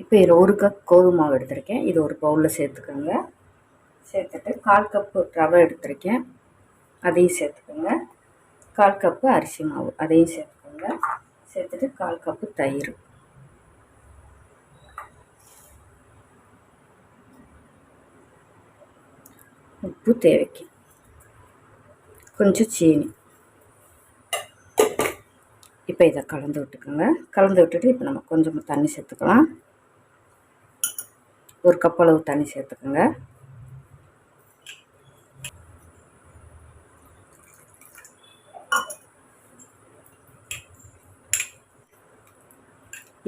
இப்போ இதில் ஒரு கப் கோதுமை மாவு எடுத்திருக்கேன். இது ஒரு பவுலில் சேர்த்துக்கோங்க. சேர்த்துட்டு கால் கப்பு ரவை எடுத்திருக்கேன். அதையும் சேர்த்துக்கோங்க. கால் கப்பு அரிசி மாவு அதையும் சேர்த்துக்கோங்க. சேர்த்துட்டு கால் கப்பு தயிர். உப்பு தேவைக்கு. கொஞ்சம் சீனி. இப்போ இதை கலந்து விட்டுக்கோங்க. கலந்து விட்டுட்டு இப்போ நம்ம கொஞ்சமாக தண்ணி சேர்த்துக்கலாம். ஒரு கப் அளவு தண்ணி சேர்த்துக்கோங்க.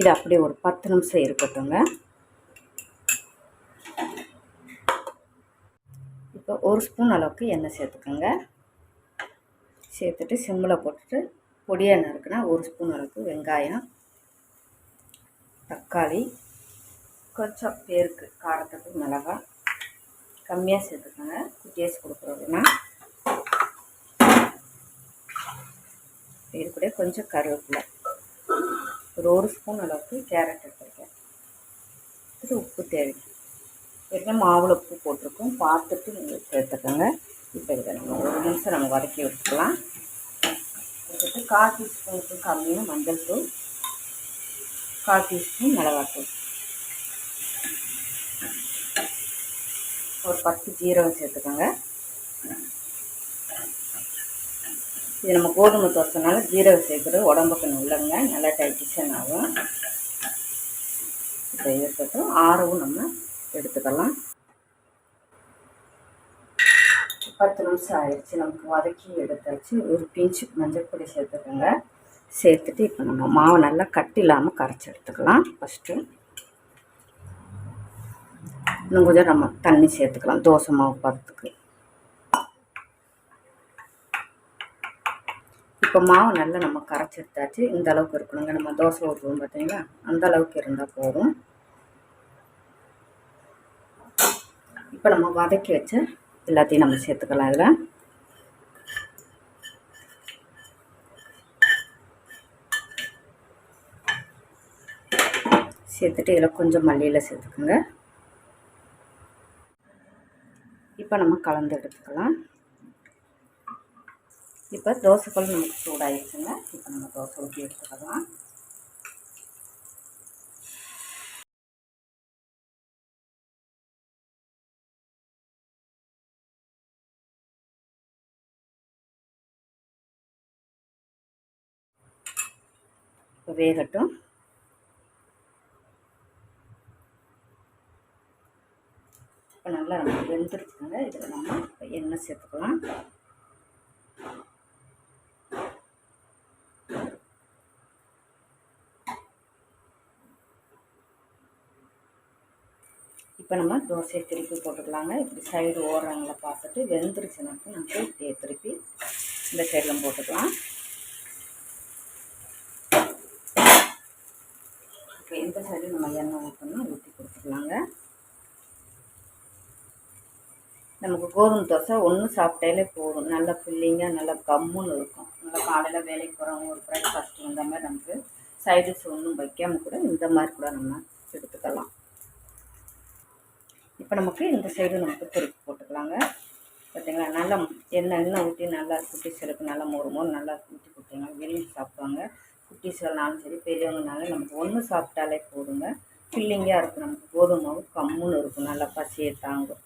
இது அப்படியே ஒரு பத்து நிமிஷம் இருக்கட்டுங்க இப்போ ஒரு ஸ்பூன் அளவுக்கு எண்ணெய் சேர்த்துக்கோங்க. சேர்த்துட்டு சிம்மில் போட்டுட்டு பொடியாக நறுக்குனா ஒரு ஸ்பூன் அளவுக்கு வெங்காயம் தக்காளி கொஞ்சம் பேருக்கு காரத்துக்கு மிளகா கம்மியாக சேர்த்துக்கோங்க. குட்டியாஸ் கொடுக்குறோம்னா இது கூட கொஞ்சம் கருவேப்பிலை. ஒரு ஒரு ஸ்பூன் அளவுக்கு கேரட் எடுத்துருக்கேன். இது உப்பு தேவை ஏற்கனவே மாவில் உப்பு போட்டிருக்கோம். பார்த்துட்டு நீங்கள் சேர்த்துக்கோங்க இப்போ இதை நம்ம ஒரு நிமிஷம் நம்ம வதக்கி வச்சுக்கலாம் வச்சுட்டு கால் டீஸ்பூனுக்கு கம்மியாக மஞ்சள் தூள் கால் டீஸ்பூன் மிளகாத்தூள். ஒரு பத்து ஜீரகம் சேர்த்துக்கோங்க. இது நம்ம கோதுமை தோசைனால ஜீரகம் சேர்க்குறது உடம்புக்கு நல்லங்க நல்லா டைஜஷன் ஆகும். இப்போ இருக்கட்டும் ஆறவும் நம்ம எடுத்துக்கலாம். பத்து நிமிஷம் ஆயிடுச்சு. நமக்கு வதக்கி எடுத்தாச்சு. ஒரு பிஞ்சு மஞ்சள் பொடி சேர்த்துக்கோங்க. சேர்த்துட்டு இப்போ நம்ம மாவை நல்லா கட்டி இல்லாமல் கரைச்சி எடுத்துக்கலாம். ஃபஸ்ட்டு இன்னும் கொஞ்சம் நம்ம தண்ணி சேர்த்துக்கலாம். தோசை மாவு பதத்துக்கு. இப்போ மாவு நல்லா நம்ம கரைச்சி எடுத்தாச்சு இந்த அளவுக்கு இருக்கணுங்க. நம்ம தோசை ஊற்றுவோம் பார்த்தீங்களா அந்த அளவுக்கு இருந்தால் போதும். இப்போ நம்ம வதக்கி வச்ச எல்லாத்தையும் நம்ம சேர்த்துக்கலாம் இதில். சேர்த்துட்டு இதில் கொஞ்சம் மல்லியில் சேர்த்துக்கோங்க. இப்போ நம்ம கலந்து எடுத்துக்கலாம். இப்போ தோசைக்கல் நமக்கு சூடாயிடுச்சுங்க இப்போ நம்ம தோசை ஊற்றி எடுத்துக்கலாம். இப்போ வேகட்டும். இப்போ நல்லா நம்ம வெந்துருச்சுங்க. இதில் நம்ம எண்ணெய் சேர்த்துக்கலாம். இப்போ நம்ம தோசையை திருப்பி போட்டுக்கலாங்க. இப்படி சைடு ஓரங்களை பார்த்துட்டு வெந்துருச்சுனாக்க நம்ம இப்படியே திருப்பி இந்த சைடில் போட்டுக்கலாம். இப்போ இந்த சைடு நம்ம எண்ணெய் ஊற்றணும் ஊற்றி கொடுத்துக்கலாங்க. நமக்கு கோதுமை தோசை ஒன்று சாப்பிட்டாலே போதும். நல்லா ஃபில்லிங்காக நல்லா கம்முன்னு இருக்கும். நல்லா காலையில் வேலைக்கு போகிறவங்க ஒரு பிரேக்ஃபாஸ்ட் இந்த மாதிரி நமக்கு சைடிஷ் ஒன்றும் வைக்காமல் கூட இந்த மாதிரி கூட நம்ம எடுத்துக்கலாம். இப்போ நமக்கு இந்த சைடு நமக்கு திருப்பி போட்டுக்கலாங்க. பார்த்தீங்களா நல்லா எண்ணெய் எண்ணெய் ஊற்றி நல்லா குட்டிஸ்களுக்கு நல்லா மோறு மோறு நல்லா ஊற்றி கொடுத்தீங்க விரும்பி சாப்பிடுவாங்க. குட்டிஸ்கள்னாலும் சரி பெரியவங்கனாலும் நமக்கு ஒன்று சாப்பிட்டாலே போதுங்க. ஃபில்லிங்காக இருக்கும் நமக்கு கோதுமை மாவு கம்முன்னு இருக்கும். நல்லா பசியை தாங்கும்.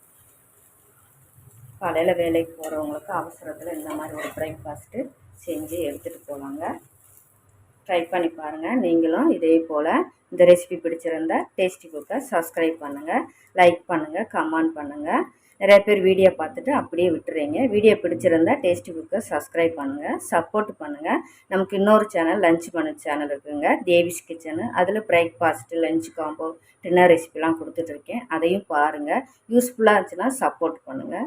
காலையில் வேலைக்கு போகிறவங்களுக்கு அவசரத்தில் இந்த மாதிரி ஒரு பிரேக்ஃபாஸ்ட்டு செஞ்சு எடுத்துகிட்டு போவாங்க ட்ரை பண்ணி பாருங்கள் நீங்களும் இதே போல் இந்த ரெசிபி பிடிச்சிருந்தா டேஸ்டி குக்கை சப்ஸ்கிரைப் பண்ணுங்கள் லைக் பண்ணுங்கள் கமெண்ட் பண்ணுங்கள் நிறைய பேர் வீடியோ பார்த்துட்டு அப்படியே விட்டுறீங்க. வீடியோ பிடிச்சிருந்தா டேஸ்டி குக்கை சப்ஸ்கிரைப் பண்ணுங்கள் சப்போர்ட் பண்ணுங்கள் நமக்கு இன்னொரு சேனல் லஞ்ச் பண்ண சேனல் இருக்குதுங்க தேவிஸ் கிச்சனு அதில் பிரேக்ஃபாஸ்ட்டு லஞ்ச் காம்போ டின்னர் ரெசிபிலாம் கொடுத்துட்ருக்கேன் அதையும் பாருங்கள் யூஸ்ஃபுல்லாக இருந்துச்சுன்னா சப்போர்ட் பண்ணுங்கள்